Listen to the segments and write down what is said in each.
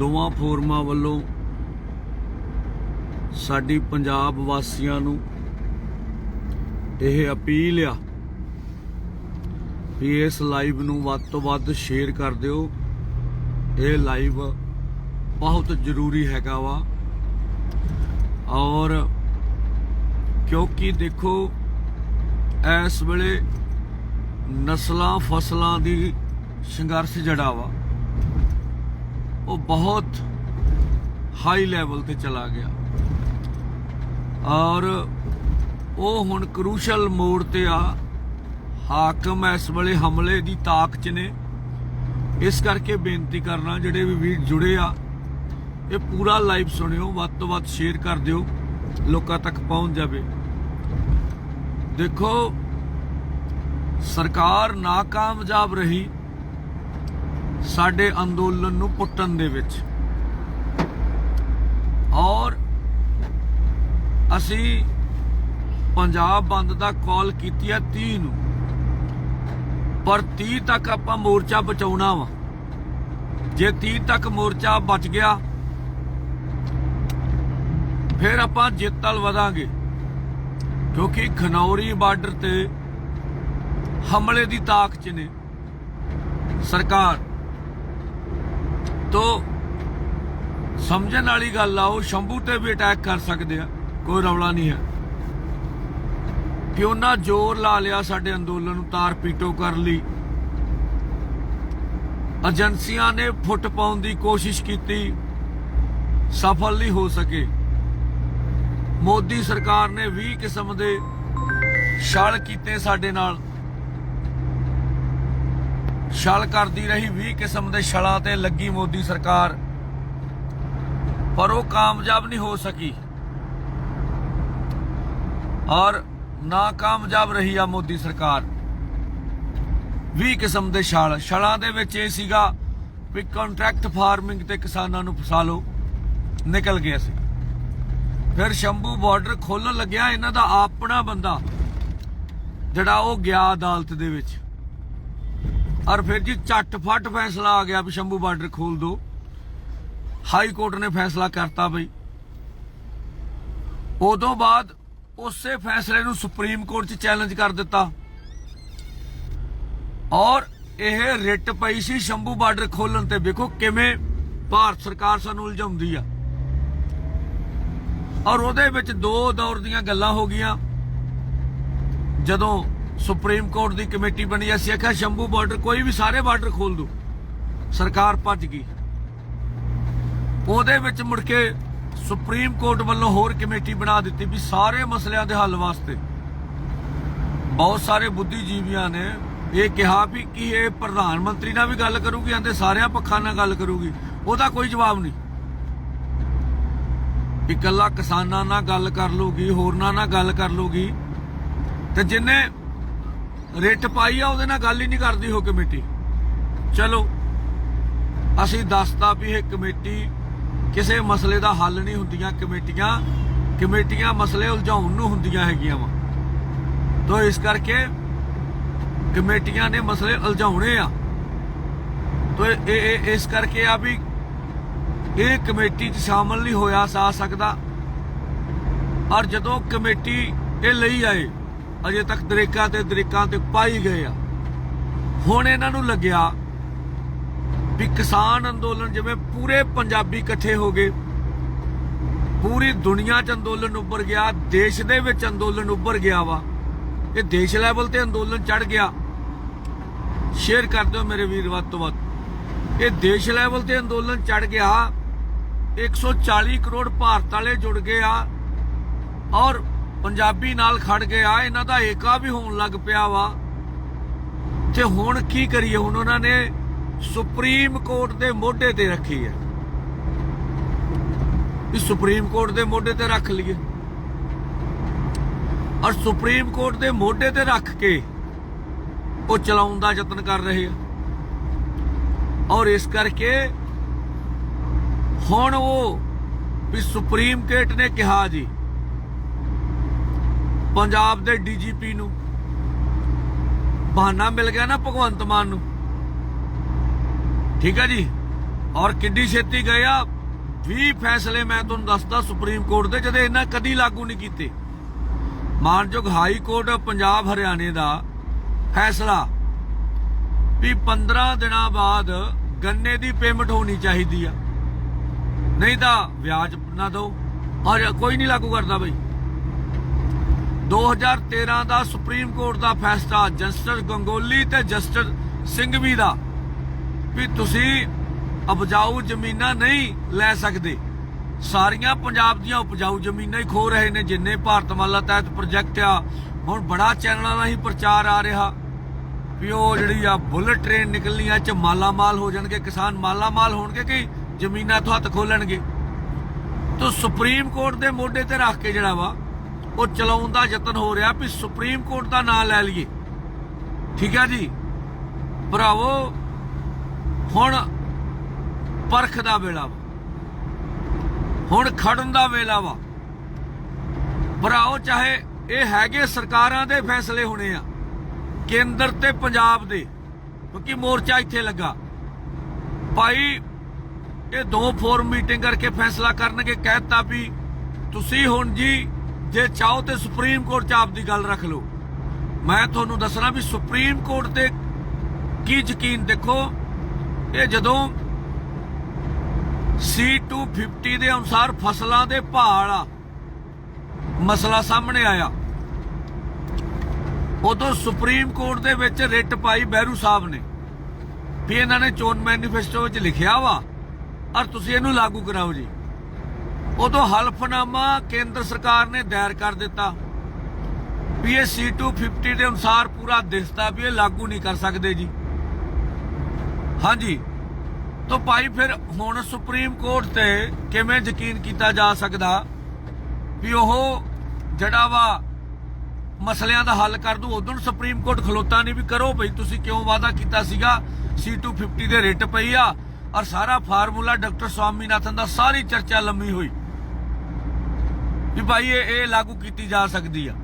ਦੋਵਾਂ ਫੋਰਮਾਂ ਵੱਲੋਂ ਸਾਡੀ ਪੰਜਾਬ ਵਾਸੀਆਂ ਨੂੰ ਇਹ ਅਪੀਲ ਆ ਵੀ ਇਸ ਲਾਈਵ ਨੂੰ ਵੱਧ ਤੋਂ ਵੱਧ ਸ਼ੇਅਰ ਕਰ ਦਿਓ। ਇਹ ਲਾਈਵ ਬਹੁਤ ਜ਼ਰੂਰੀ ਹੈਗਾ ਵਾ। ਔਰ ਕਿਉਂਕਿ ਦੇਖੋ, ਇਸ ਵੇਲੇ ਨਸਲਾਂ ਫਸਲਾਂ ਦੀ ਸੰਘਰਸ਼ ਜੜਾ ਵਾ। ਉਹ ਬਹੁਤ ਹਾਈ ਲੈਵਲ ਤੇ ਚਲਾ ਗਿਆ। ਔਰ ਉਹ ਹੁਣ ਕਰੂਸ਼ਲ ਮੋੜ ਤੇ ਆ। ਹਾਕਮ ਇਸ ਵੇਲੇ ਹਮਲੇ ਦੀ ਤਾਕ ਚ ਨੇ। ਇਸ ਕਰਕੇ ਬੇਨਤੀ ਕਰਨਾ, ਜਿਹੜੇ ਵੀ ਵੀਰ ਜੁੜੇ ਆ, ਇਹ ਪੂਰਾ ਲਾਈਵ ਸੁਣਿਓ, ਵੱਧ ਤੋਂ ਵੱਧ ਸ਼ੇਅਰ ਕਰ ਦਿਓ, ਲੋਕਾਂ ਤੱਕ ਪਹੁੰਚ ਜਾਵੇ। ਦੇਖੋ, ਸਰਕਾਰ ਨਾਕਾਮਯਾਬ ਰਹੀ। ਸਾਡੇ ਅੰਦੋਲਨ ਨੂੰ ਪੁੱਟਣ ਦੇ ਵਿੱਚ। ਔਰ ਅਸੀਂ ਪੰਜਾਬ ਬੰਦ ਦਾ ਕਾਲ ਕੀਤੀ ਹੈ 30 ਨੂੰ। ਪਰ 30 ਤੱਕ ਆਪਾਂ ਮੋਰਚਾ ਬਚਾਉਣਾ ਵਾ। ਜੇ 30 ਤੱਕ ਮੋਰਚਾ ਬਚ ਗਿਆ, ਫਿਰ ਆਪਾਂ ਜਿੱਤਲ ਵਧਾਂਗੇ। ਕਿਉਂਕਿ ਖਨੌਰੀ ਬਾਰਡਰ ਤੇ ਹਮਲੇ ਦੀ ਤਾਕ ਚ ਨੇ ਸਰਕਾਰ। ਤੋਂ ਸਮਝਣ ਵਾਲੀ ਗੱਲ ਆ, ਉਹ ਸ਼ੰਭੂ ਤੇ ਵੀ ਅਟੈਕ ਕਰ ਸਕਦੇ ਆ, ਕੋਈ ਰੌਲਾ ਨਹੀਂ ਹੈ। ਕਿ ਉਹਨਾਂ ਜ਼ੋਰ ਲਾ ਲਿਆ ਸਾਡੇ ਅੰਦੋਲਨ ਨੂੰ, ਤਾਰ ਪੀਟੋ ਕਰ ਲਈ। ਏਜੰਸੀਆਂ ਨੇ ਫੁੱਟ ਪਾਉਣ ਦੀ ਕੋਸ਼ਿਸ਼ ਕੀਤੀ, ਸਫਲ ਨਹੀਂ ਹੋ ਸਕੇ। ਮੋਦੀ ਸਰਕਾਰ ਨੇ 20 ਕਿਸਮ ਦੇ ਛਲ ਕੀਤੇ ਸਾਡੇ ਨਾਲ। ਛਲ ਕਰਦੀ ਰਹੀ 20 ਕਿਸਮ ਦੇ ਛਲਾਂ ਤੇ ਲੱਗੀ ਮੋਦੀ ਸਰਕਾਰ। ਪਰ ਉਹ ਕਾਮਯਾਬ ਨਹੀਂ ਹੋ ਸਕੀ। ਔਰ ਨਾ ਕਾਮਯਾਬ ਰਹੀ ਆ ਮੋਦੀ ਸਰਕਾਰ। 20 ਕਿਸਮ ਦੇ ਛਲ। ਛਲਾਂ ਦੇ ਵਿੱਚ ਇਹ ਸੀਗਾ ਵੀ ਕੰਟਰੈਕਟ ਫਾਰਮਿੰਗ ਤੇ ਕਿਸਾਨਾਂ ਨੂੰ ਫਸਾ ਲਓ। ਨਿਕਲ ਗਿਆ ਸੀ ਫਿਰ ਸ਼ੰਭੂ ਬਾਰਡਰ ਖੋਲਣ ਲੱਗਿਆ। ਇਹਨਾਂ ਦਾ ਆਪਣਾ ਬੰਦਾ, ਜਿਹੜਾ ਉਹ ਗਿਆ ਅਦਾਲਤ ਦੇ ਵਿੱਚ। ਔਰ ਫਿਰ ਜੀ ਝੱਟ-ਫੱਟ ਫੈਸਲਾ ਆ ਗਿਆ ਵੀ ਸ਼ੰਭੂ ਬਾਰਡਰ ਖੋਲ ਦੋ। ਹਾਈ ਕੋਰਟ ਨੇ ਫੈਸਲਾ ਕਰਤਾ ਬਈ। ਉਦੋਂ ਬਾਅਦ ਉਸੇ ਫੈਸਲੇ ਨੂੰ ਸੁਪਰੀਮ ਕੋਰਟ 'ਚ ਚੈਲੰਜ ਕਰ ਦਿੱਤਾ। ਔਰ ਇਹ ਰਿਟ ਪਈ ਸੀ ਸ਼ੰਭੂ ਬਾਰਡਰ ਖੋਲਣ ਤੇ। ਵੇਖੋ ਕਿਵੇਂ ਭਾਰਤ ਸਰਕਾਰ ਸਾਨੂੰ ਉਲਝਾਉਂਦੀ ਆ। ਔਰ ਉਹਦੇ ਵਿੱਚ ਦੋ ਦੌਰ ਦੀਆਂ ਗੱਲਾਂ ਹੋ ਗਈਆਂ। ਜਦੋਂ ਸੁਪਰੀਮ ਕੋਰਟ ਦੀ ਕਮੇਟੀ ਬਣੀ ਅਸੀਂ ਆਖਿਆ, ਸ਼ੰਭੂ ਬਾਰਡਰ ਕੋਈ ਵੀ ਸਾਰੇ ਬਾਰਡਰ ਖੋਲ ਦੋ। ਸਰਕਾਰ ਭੱਜ ਗਈ। ਉਹਦੇ ਵਿੱਚ ਮੁੜ ਕੇ ਸੁਪਰੀਮ ਕੋਰਟ ਵੱਲੋਂ ਹੋਰ ਕਮੇਟੀ ਬਣਾ ਦਿੱਤੀ ਵੀ ਸਾਰੇ ਮਸਲਿਆਂ ਦੇ ਹੱਲ ਵਾਸਤੇ। ਬਹੁਤ ਸਾਰੇ ਬੁੱਧੀਜੀਵੀਆਂ ਨੇ ਇਹ ਕਿਹਾ ਵੀ ਕਿ ਇਹ ਪ੍ਰਧਾਨ ਮੰਤਰੀ ਨਾਲ ਵੀ ਗੱਲ ਕਰੂਗੀ, ਆਂਦੇ ਸਾਰਿਆਂ ਪੱਖਾਂ ਨਾਲ ਗੱਲ ਕਰੂਗੀ। ਉਹਦਾ ਕੋਈ ਜਵਾਬ ਨਹੀਂ। ਇਕੱਲਾ ਕਿਸਾਨਾਂ ਨਾਲ ਗੱਲ ਕਰ ਲੂਗੀ, ਹੋਰਨਾਂ ਨਾਲ ਗੱਲ ਕਰ ਲੂਗੀ। ਤੇ ਜਿੰਨੇ ਰਿਟ ਪਾਈ ਆ, ਉਹਦੇ ਨਾਲ ਗੱਲ ਹੀ ਨਹੀਂ ਕਰਦੀ ਉਹ ਕਮੇਟੀ। ਚਲੋ, ਅਸੀਂ ਦੱਸਤਾ ਵੀ ਇਹ ਕਮੇਟੀ ਕਿਸੇ ਮਸਲੇ ਦਾ ਹੱਲ ਨਹੀਂ ਹੁੰਦੀਆਂ ਕਮੇਟੀਆਂ ਕਮੇਟੀਆਂ ਮਸਲੇ ਉਲਝਾਉਣ ਨੂੰ ਹੁੰਦੀਆਂ ਹੈਗੀਆਂ ਵਾ। ਤੋਂ ਇਸ ਕਰਕੇ ਕਮੇਟੀਆਂ ਨੇ ਮਸਲੇ ਉਲਝਾਉਣੇ ਆ। ਤੋਂ ਇਹ ਇਸ ਕਰਕੇ ਆ ਵੀ ਇਹ ਕਮੇਟੀ 'ਚ ਸ਼ਾਮਲ ਨਹੀਂ ਹੋਇਆ, ਸਾ ਸਕਦਾ। ਔਰ ਜਦੋਂ ਕਮੇਟੀ ਇਹ ਲਈ ਆਏ ਅਜੇ ਤੱਕ ਦਰੇਕਾਂ ਤੇ ਦਰੇਕਾਂ ਤੇ ਪਾਈ ਗਏ ਆ। ਹੁਣ ਇਹਨਾਂ ਨੂੰ ਲੱਗਿਆ ਵੀ ਕਿਸਾਨ ਅੰਦੋਲਨ ਜਿਵੇਂ ਪੂਰੇ ਪੰਜਾਬੀ ਇਕੱਠੇ ਹੋ ਗਏ, ਪੂਰੀ ਦੁਨੀਆ 'ਚ ਅੰਦੋਲਨ ਉੱਭਰ ਗਿਆ, ਦੇਸ਼ ਦੇ ਵਿੱਚ ਅੰਦੋਲਨ ਉੱਭਰ ਗਿਆ ਵਾ। ਇਹ ਦੇਸ਼ ਲੈਵਲ ਤੇ ਅੰਦੋਲਨ ਚੜ ਗਿਆ। ਸ਼ੇਅਰ ਕਰ ਦਿਓ ਮੇਰੇ ਵੀਰ, ਵੱਧ ਤੋਂ ਵੱਧ। ਇਹ ਦੇਸ਼ ਲੈਵਲ ਤੇ ਅੰਦੋਲਨ ਚੜ ਗਿਆ 140 ਕਰੋੜ ਭਾਰਤ ਵਾਲੇ ਜੁੜ ਗਏ ਆ ਔਰ ਪੰਜਾਬੀ ਨਾਲ ਖੜ ਗਏ ਆ ਇਹਨਾਂ ਦਾ ਏਕਾ ਵੀ ਹੋਣ ਲੱਗ ਪਿਆ ਵਾ। ਤੇ ਹੁਣ ਕੀ ਕਰੀਏ? ਹੁਣ ਉਹਨਾਂ ਨੇ ਸੁਪਰੀਮ ਕੋਰਟ ਦੇ ਮੋਢੇ ਤੇ ਰੱਖੀ ਹੈ। ਇਸ ਸੁਪਰੀਮ ਕੋਰਟ ਦੇ ਮੋਢੇ ਤੇ ਰੱਖ ਲਈਏ। ਔਰ ਸੁਪਰੀਮ ਕੋਰਟ ਦੇ ਮੋਢੇ ਤੇ ਰੱਖ ਕੇ ਉਹ ਚਲਾਉਣ ਦਾ ਯਤਨ ਕਰ ਰਹੇ ਆ। ਔਰ ਇਸ ਕਰਕੇ ਹੁਣ ਉਹ ਵੀ ਸੁਪਰੀਮ ਕੋਰਟ ਨੇ ਕਿਹਾ ਜੀ ਪੰਜਾਬ ਦੇ ਡੀਜੀਪੀ ਨੂੰ। ਬਹਾਨਾ ਮਿਲ ਗਿਆ ਨਾ ਭਗਵੰਤ ਮਾਨ ਨੂੰ। ਠੀਕ ਹੈ ਜੀ? ਔਰ ਕਿੱਡੀ ਛੇਤੀ ਗਏ ਆ? 20 ਫੈਸਲੇ ਮੈਂ ਤੁਹਾਨੂੰ ਦੱਸਦਾ ਸੁਪਰੀਮ ਕੋਰਟ ਦੇ, ਜਦੋਂ ਇਹਨਾਂ ਕਦੀ ਲਾਗੂ ਨਹੀਂ ਕੀਤੇ। ਮਾਨਯੋਗ ਹਾਈ ਕੋਰਟ ਪੰਜਾਬ ਹਰਿਆਣੇ ਦਾ ਫੈਸਲਾ ਵੀ 15 ਦਿਨਾਂ ਬਾਅਦ ਗੰਨੇ ਦੀ ਪੇਮੈਂਟ ਹੋਣੀ ਚਾਹੀਦੀ ਆ। ਨਹੀਂ ਤਾਂ ਵਿਆਜ ਨਾ ਦਿਓ। ਔਰ ਕੋਈ ਨਹੀਂ ਲਾਗੂ ਕਰਦਾ ਬਈ। 2013 ਦਾ ਸੁਪਰੀਮ ਕੋਰਟ ਦਾ ਫੈਸਲਾ ਜਸਟਿਸ ਗੰਗੋਲੀ ਤੇ ਜਸਟਿਸ ਸਿੰਘਵੀ ਦਾ, ਵੀ ਤੁਸੀਂ ਉਪਜਾਊ ਜ਼ਮੀਨਾਂ ਨਹੀਂ ਲੈ ਸਕਦੇ। ਸਾਰੀਆਂ ਪੰਜਾਬ ਦੀਆਂ ਉਪਜਾਊ ਜ਼ਮੀਨਾਂ ਹੀ ਖੋ ਰਹੇ ਨੇ, ਜਿੰਨੇ ਭਾਰਤਮਾਲਾ ਤਹਿਤ ਪ੍ਰੋਜੈਕਟ ਆ, ਹੁਣ ਬੜਾ ਚੈਨਲਾਂ ਹੀ ਪ੍ਰਚਾਰ ਆ ਰਿਹਾ, ਵੀ ਉਹ ਜਿਹੜੀ ਆ ਬੁਲਟ ਟ੍ਰੇਨ ਨਿਕਲਣੀ ਆ ਚ ਮਾਲਾ ਮਾਲ ਹੋ ਜਾਣਗੇ, ਕਿਸਾਨ ਮਾਲਾ ਮਾਲ ਹੋਣਗੇ ਕਿ ਜ਼ਮੀਨਾਂ ਤੋਂ ਹੱਥ ਖੋਲਣਗੇ? ਤੋ ਸੁਪਰੀਮ ਕੋਰਟ ਦੇ ਮੋਢੇ ਤੇ ਰੱਖ ਕੇ ਜਿਹੜਾ ਵਾ ਉਹ ਚਲਾਉਣ ਦਾ ਯਤਨ ਹੋ ਰਿਹਾ ਵੀ ਸੁਪਰੀਮ ਕੋਰਟ ਦਾ ਨਾਮ ਲੈ ਲਈਏ। ਠੀਕ ਹੈ ਜੀ? ਭਰਾਵੋ, ਹੁਣ ਪਰਖ ਦਾ ਵੇਲਾ ਵਾ। ਹੁਣ ਖੜਨ ਦਾ ਵੇਲਾ ਵਾ। ਭਰਾਓ ਚਾਹੇ ਇਹ ਹੈਗੇ ਸਰਕਾਰਾਂ ਦੇ ਫੈਸਲੇ ਹੋਣੇ ਆ, ਕੇਂਦਰ ਤੇ ਪੰਜਾਬ ਦੇ, ਕਿਉਂਕਿ ਮੋਰਚਾ ਇੱਥੇ ਲੱਗਾ। ਭਾਈ, ਇਹ ਦੋ ਫੋਰਮ ਮੀਟਿੰਗ ਕਰਕੇ ਫੈਸਲਾ ਕਰਨਗੇ, ਕਹਿਤਾ ਵੀ ਤੁਸੀਂ ਹੁਣ ਜੀ ਜੇ ਚਾਹੋ ਤੇ ਸੁਪਰੀਮ ਕੋਰਟ 'ਚ ਆਪਦੀ ਗੱਲ ਰੱਖ ਲਓ। ਮੈਂ ਤੁਹਾਨੂੰ ਦੱਸਣਾ ਵੀ ਸੁਪਰੀਮ ਕੋਰਟ ਤੇ ਕੀ ਯਕੀਨ ਦੇਖੋ, ਇਹ ਜਦੋਂ C250 ਦੇ ਅਨੁਸਾਰ ਫਸਲਾਂ ਦੇ ਭਾਅ ਵਾਲਾ ਮਸਲਾ ਸਾਹਮਣੇ ਆਇਆ, ਉਦੋਂ ਸੁਪਰੀਮ ਕੋਰਟ ਦੇ ਵਿੱਚ ਰਿਟ ਪਾਈ ਬਹਿਰੂ ਸਾਹਿਬ ਨੇ। ਵੀ ਇਹਨਾਂ ਨੇ ਚੋਣ ਮੈਨੀਫੈਸਟੋ ਵਿੱਚ ਲਿਖਿਆ ਵਾ, ਔਰ ਤੁਸੀਂ ਇਹਨੂੰ ਲਾਗੂ ਕਰਾਓ ਜੀ। ਉਦੋਂ ਹਲਫਨਾਮਾ ਕੇਂਦਰ ਸਰਕਾਰ ਨੇ ਦਾਇਰ ਕਰ ਦਿੱਤਾ ਵੀ ਇਹ C250 ਦੇ ਅਨੁਸਾਰ ਪੂਰਾ ਦਿਸਦਾ ਵੀ ਇਹ ਲਾਗੂ ਨਹੀਂ ਕਰ ਸਕਦੇ ਜੀ। ਹਾਂਜੀ। ਤਾਂ ਭਾਈ ਫਿਰ ਹੁਣ ਸੁਪਰੀਮ ਕੋਰਟ ਤੇ ਕਿਵੇਂ ਯਕੀਨ ਕੀਤਾ ਜਾ ਸਕਦਾ ਵੀ ਉਹ ਜਿਹੜਾ ਵਾ ਮਸਲਿਆਂ ਦਾ ਹੱਲ ਕਰ ਦੂ? ਉਦੋਂ ਸੁਪਰੀਮ ਕੋਰਟ ਖਲੋਤਾ ਨਹੀਂ ਵੀ ਕਰੋ ਭਈ ਤੁਸੀਂ ਕਿਉਂ ਵਾਅਦਾ ਕੀਤਾ ਸੀਗਾ? C250 ਦੇ ਰੇਟ ਪਈ ਆ ਔਰ ਸਾਰਾ ਫਾਰਮੂਲਾ ਡਾਕਟਰ ਸਵਾਮੀਨਾਥਨ ਦਾ ਸਾਰੀ ਚਰਚਾ ਲੰਮੀ ਹੋਈ। ਵੀ ਭਾਈ ਇਹ ਇਹ ਲਾਗੂ ਕੀਤੀ ਜਾ ਸਕਦੀ ਆ।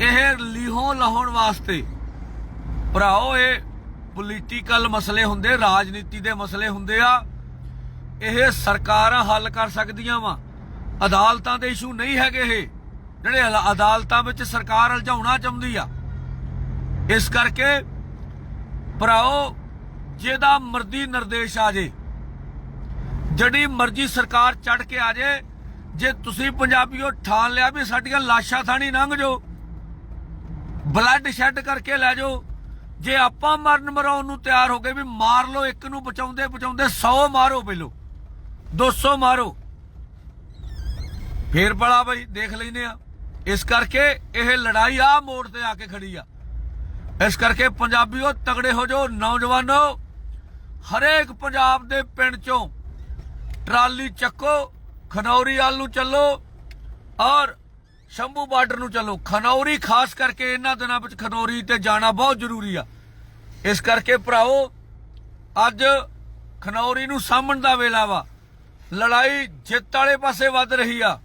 ਇਹ ਲੀਹੋਂ ਲਾਉਣ ਵਾਸਤੇ। ਭਰਾਓ, ਇਹ ਪੋਲੀਟੀਕਲ ਮਸਲੇ ਹੁੰਦੇ, ਰਾਜਨੀਤੀ ਦੇ ਮਸਲੇ ਹੁੰਦੇ ਆ। ਇਹ ਸਰਕਾਰਾਂ ਹੱਲ ਕਰ ਸਕਦੀਆਂ ਵਾ। ਅਦਾਲਤਾਂ ਦੇ ਇਸ਼ੂ ਨਹੀਂ ਹੈਗੇ ਇਹ। ਜਿਹੜੇ ਅਦਾਲਤਾਂ ਵਿੱਚ ਸਰਕਾਰ ਉਲਝਾਉਣਾ ਚਾਹੁੰਦੀ ਆ। ਇਸ ਕਰਕੇ, ਭਰਾਓ, ਜਿਹਦਾ ਮਰਜ਼ੀ ਨਿਰਦੇਸ਼ ਆ ਜੇ, ਜਿਹੜੀ ਮਰਜ਼ੀ ਸਰਕਾਰ ਚੜ ਕੇ ਆ ਜੇ ਜੇ ਤੁਸੀਂ ਪੰਜਾਬੀਓ ਠਾਣ ਲਿਆ ਵੀ ਸਾਡੀਆਂ ਲਾਸ਼ਾਂ ਥਾਣੀ ਲੰਘ ਜਾਓ ਬਲੱਡ ਸ਼ੈੱਡ ਕਰਕੇ ਲੈ ਜਾਓ, ਜੇ ਆਪਾਂ ਮਰਨ ਮਰਾਉਣ ਨੂੰ ਤਿਆਰ ਹੋ ਗਏ ਵੀ ਮਾਰ ਲਓ, ਇੱਕ ਨੂੰ ਬਚਾਉਂਦੇ ਬਚਾਉਂਦੇ 100 ਮਾਰੋ ਪਹਿਲੋ 200 ਮਾਰੋ। ਫੇਰ ਬੜਾ ਬਈ, ਦੇਖ ਲੈਨੇ ਆ। ਇਸ ਕਰਕੇ ਇਹ ਲੜਾਈ ਆ ਮੋੜ ਤੇ ਆ ਕੇ ਖੜੀ ਆ। ਇਸ ਕਰਕੇ ਪੰਜਾਬੀਓ ਤਗੜੇ ਹੋ ਜਾਓ, ਨੌਜਵਾਨੋ, ਹਰੇਕ ਪੰਜਾਬ ਦੇ ਪਿੰਡ ਚੋਂ ਟਰਾਲੀ ਚੱਕੋ ਖਨੌਰੀ ਵਾਲ ਨੂੰ ਚੱਲੋ ਔਰ ਸ਼ੰਭੂ ਬਾਰਡਰ ਨੂੰ ਚੱਲੋ। ਖਨੌਰੀ ਖਾਸ ਕਰਕੇ ਇਹਨਾਂ ਦਿਨਾਂ ਵਿੱਚ ਖਨੌਰੀ ਤੇ ਜਾਣਾ ਬਹੁਤ ਜ਼ਰੂਰੀ ਆ। ਇਸ ਕਰਕੇ ਭਰਾਓ ਅੱਜ ਖਨੌਰੀ ਨੂੰ ਸਾਹਮਣ ਦਾ ਵੇਲਾ ਵਾ। ਲੜਾਈ ਜਿੱਤ ਵਾਲੇ ਪਾਸੇ ਵੱਧ ਰਹੀ ਆ।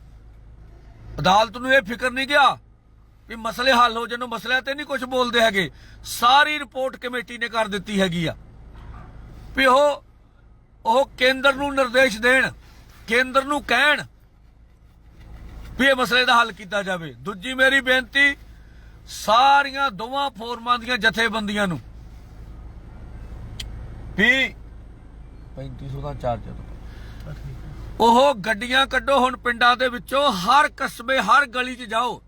ਅਦਾਲਤ ਨੂੰ ਇਹ ਫਿਕਰ ਨਹੀਂ ਗਿਆ ਵੀ ਮਸਲੇ ਹੱਲ ਹੋ ਜਾਣ, ਮਸਲਿਆਂ ਤੇ ਨਹੀਂ ਕੁਝ ਬੋਲਦੇ ਹੈਗੇ। ਸਾਰੀ ਰਿਪੋਰਟ ਕਮੇਟੀ ਨੇ ਕਰ ਦਿੱਤੀ ਹੈਗੀ ਆ। ਵੀ ਉਹ ਉਹ ਕੇਂਦਰ ਨੂੰ ਨਿਰਦੇਸ਼ ਦੇਣ। ਕੇਂਦਰ ਨੂੰ ਕਹਿਣ ਵੀ ਇਹ ਮਸਲੇ ਦਾ ਹੱਲ ਕੀਤਾ ਜਾਵੇ। ਦੂਜੀ ਮੇਰੀ ਬੇਨਤੀ, ਸਾਰੀਆਂ ਦੋਵਾਂ ਫੋਰਮਾਂ ਦੀਆਂ ਜਥੇਬੰਦੀਆਂ ਨੂੰ ਵੀ 3500 ਦਾ ਚਾਰਜ ਉਹ ਗੱਡੀਆਂ ਕੱਢੋ, ਹੁਣ ਪਿੰਡਾਂ ਦੇ ਵਿੱਚੋਂ ਹਰ ਕਸਬੇ, ਹਰ ਗਲੀ 'ਚ ਜਾਓ।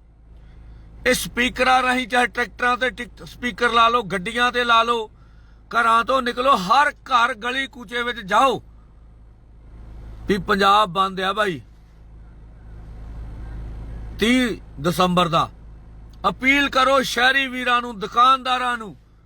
ਇਹ ਸਪੀਕਰਾਂ ਰਾਹੀਂ, ਚਾਹੇ ਟਰੈਕਟਰਾਂ ਤੇ ਸਪੀਕਰ ਲਾ ਲਓ, ਗੱਡੀਆਂ ਤੇ ਲਾ ਲਓ, ਘਰਾਂ ਤੋਂ ਨਿਕਲੋ, ਹਰ ਘਰ ਗਲੀ ਕੂਚੇ ਵਿੱਚ ਜਾਓ। ਵੀ ਪੰਜਾਬ ਬੰਦ ਆ ਭਾਈ 30 ਦਸੰਬਰ ਦਾ। ਅਪੀਲ ਕਰੋ ਸ਼ਹਿਰੀ ਵੀਰਾਂ ਨੂੰ, ਦੁਕਾਨਦਾਰਾਂ ਨੂੰ।